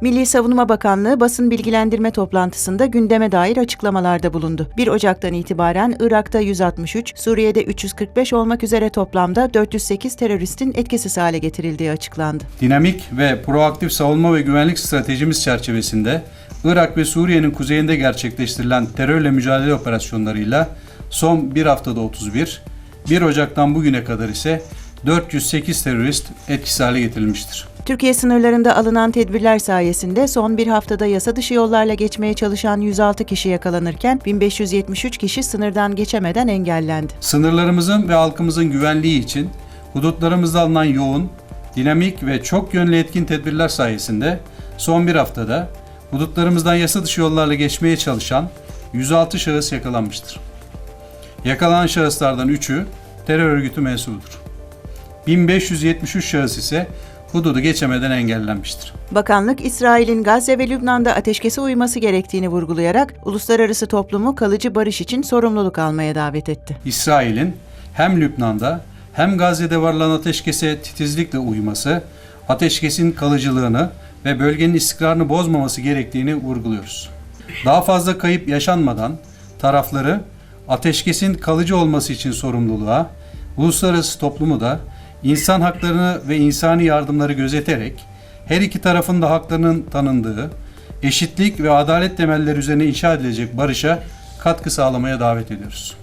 Milli Savunma Bakanlığı basın bilgilendirme toplantısında gündeme dair açıklamalarda bulundu. 1 Ocak'tan itibaren Irak'ta 163, Suriye'de 345 olmak üzere toplamda 408 teröristin etkisiz hale getirildiği açıklandı. Dinamik ve proaktif savunma ve güvenlik stratejimiz çerçevesinde Irak ve Suriye'nin kuzeyinde gerçekleştirilen terörle mücadele operasyonlarıyla son bir haftada 31, 1 Ocak'tan bugüne kadar ise 408 terörist etkisiz hale getirilmiştir. Türkiye sınırlarında alınan tedbirler sayesinde son bir haftada yasa dışı yollarla geçmeye çalışan 106 kişi yakalanırken 1573 kişi sınırdan geçemeden engellendi. Sınırlarımızın ve halkımızın güvenliği için hudutlarımızda alınan yoğun, dinamik ve çok yönlü etkin tedbirler sayesinde son bir haftada hudutlarımızdan yasa dışı yollarla geçmeye çalışan 106 şahıs yakalanmıştır. Yakalanan şahıslardan 3'ü terör örgütü mensubudur. 1573 şahıs ise hududu geçemeden engellenmiştir. Bakanlık, İsrail'in Gazze ve Lübnan'da ateşkese uyması gerektiğini vurgulayarak uluslararası toplumu kalıcı barış için sorumluluk almaya davet etti. İsrail'in hem Lübnan'da hem Gazze'de varılan ateşkese titizlikle uyması, ateşkesin kalıcılığını ve bölgenin istikrarını bozmaması gerektiğini vurguluyoruz. Daha fazla kayıp yaşanmadan tarafları ateşkesin kalıcı olması için sorumluluğa, uluslararası toplumu da insan haklarını ve insani yardımları gözeterek her iki tarafın da haklarının tanındığı, eşitlik ve adalet temelleri üzerine inşa edilecek barışa katkı sağlamaya davet ediyoruz.